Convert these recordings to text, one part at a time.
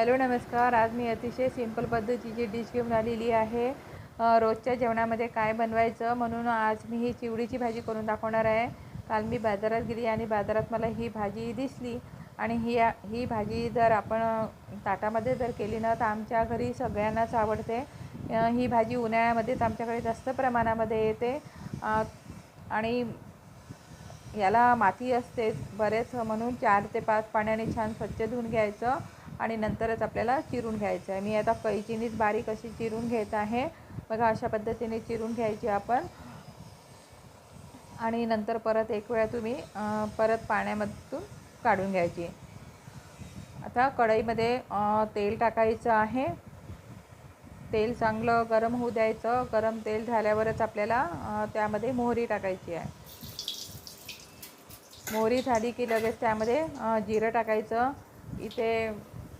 Hello नमस्कार. आज मी अतिशय सिंपल पद्धतीची डिश घेऊन आलेली आहे. रोजच्या जेवणामध्ये काय बनवायचं म्हणून आज मी ही चिवडीची भाजी करून दाखवणार आहे. काल मी बाजारात गेली आणि बाजारात मला ही भाजी दिसली. आणि ही ही भाजी जर आपण ताटामध्ये जर केली ना तर आमच्या घरी सगळ्यांनाच आवडते. ही भाजी उन्हाळ्यामध्येच आमच्याकडे जास्त प्रमाणामध्ये येते. आणि याला माती असते बरेच म्हणून चार ते पाच पाण्याने छान स्वच्छ धुवून घ्यायचं. आणि नंतरच आपल्याला चिरून घ्यायचं आहे. मी आता कैचीनीच बारीक अशी चिरून घेत आहे. बघा अशा पद्धतीने चिरून घ्यायची आपण. आणि नंतर परत एक वेळा तुम्ही परत पाण्यामधून काढून घ्यायची. आता कढईमध्ये तेल टाकायचं आहे. तेल चांगलं गरम होऊ द्यायचं. गरम तेल झाल्यावरच आपल्याला त्यामध्ये मोहरी टाकायची आहे. मोहरी झाली की लगेच त्यामध्ये जिरं टाकायचं. इथे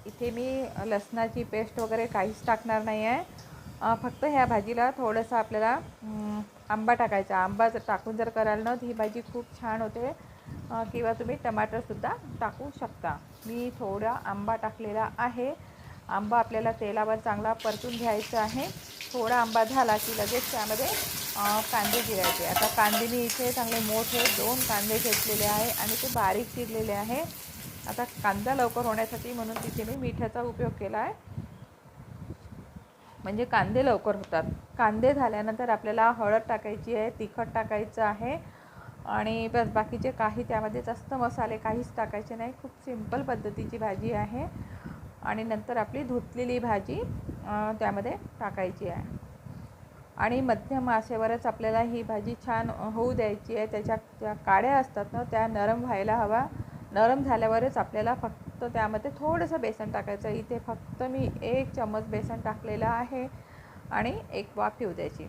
इथे मी लसणाची पेस्ट वगैरे काहीच टाकणार नाही आहे. फक्त ह्या भाजीला थोडंसं आपल्याला आंबा टाकायचा. आंबा जर टाकून जर कराल ना ही भाजी खूप छान होते. किंवा तुम्ही टमाटरसुद्धा टाकू शकता. मी थोडा आंबा टाकलेला आहे. आंबा आपल्याला तेलावर चांगला परतून घ्यायचा आहे. थोडा आंबा झाला की लगेच त्यामध्ये कांदे गिरायचे. आता कांदे मी इथे चांगले मोठे दोन कांदे घेतलेले आहे आणि ते बारीक चिरलेले आहे. आता कांदा लवकर होण्यासाठी म्हणून तिथे मी मिठाचा उपयोग केला आहे. म्हणजे कांदे लवकर होतात. कांदे झाल्यानंतर आपल्याला हळद टाकायची आहे तिखट टाकायचं आहे आणि बस बाकीचे काही त्यामध्ये जास्त मसाले काहीच टाकायचे नाही. खूप सिंपल पद्धतीची भाजी आहे आणि नंतर आपली धुतलेली भाजी त्यामध्ये टाकायची आहे. आणि मध्यम आशेवरच आपल्याला ही भाजी छान होऊ द्यायची आहे. त्याच्या त्या काड्या असतात ना त्या नरम व्हायला हवा. नरम झाल्यावरच आपल्याला फक्त त्यामध्ये थोडंसं बेसन टाकायचं. इथे फक्त मी एक चम्मच बेसन टाकलेलं आहे आणि एक वाफ येऊ द्यायची.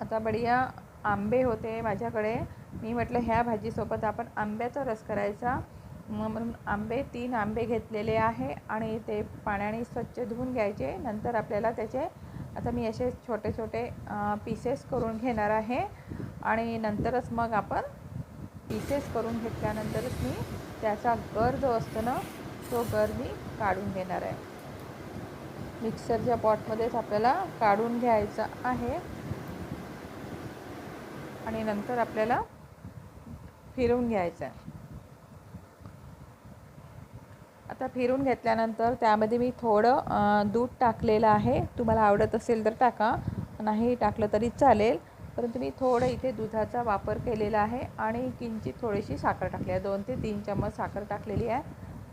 आता बढिया आंबे होते माझ्याकडे. मी म्हटलं ह्या भाजीसोबत आपण आंब्याचा रस करायचा. म्हणून आंबे तीन आंबे घेतलेले आहे आणि ते पाण्याने स्वच्छ धुवून घ्यायचे. नंतर आपल्याला त्याचे आता मी असे छोटे छोटे पीसेस करून घेणार आहे. आणि नंतरच मग आपण पीसेस करून घेतल्यानंतरच मी त्याचा गर जो असतो ना तो गर मी काढून घेणार आहे. मिक्सरच्या पॉटमध्येच आपल्याला काढून घ्यायचं आहे आणि नंतर आपल्याला फिरवून घ्यायचं आहे. आता फिरून घेतल्यानंतर त्यामध्ये मी थोडं दूध टाकलेलं आहे. तुम्हाला आवडत असेल तर टाका. नाही टाकलं तरी चालेल. परंतु मी थोडं इथे दुधाचा वापर केलेला आहे आणि किंचित थोडीशी साखर टाकली आहे. दोन ते तीन चम्मच साखर टाकलेली आहे.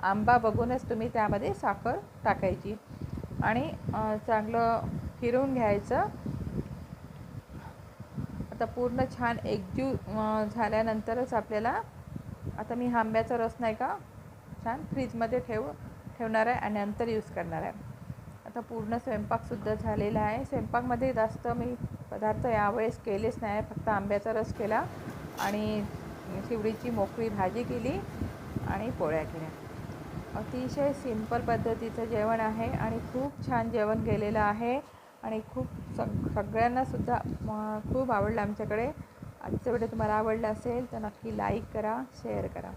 आंबा बघूनच तुम्ही त्यामध्ये साखर टाकायची. आणि चांगलं फिरवून घ्यायचं. आता पूर्ण छान एकजीव झाल्यानंतरच आपल्याला आता मी आंब्याचा रस नाही का छान फ्रीजमध्ये ठेव ठेवणार आहे आणि नंतर यूज करणार आहे. आता पूर्ण स्वयंपाकसुद्धा झालेला आहे. स्वयंपाकमध्ये जास्त मी पदार्थ यावेळेस केलेच नाही फक्त आंब्याचा रस केला आणि शिवडीची मोकळी भाजी केली आणि पोळ्या केल्या. अतिशय सिंपल पद्धतीचं जेवण आहे आणि खूप छान जेवण केलेलं आहे आणि खूप सग सगळ्यांनासुद्धा खूप आवडलं आमच्याकडे. आजचं व्हिडिओ तुम्हाला आवडला असेल तर नक्की लाईक करा शेअर करा.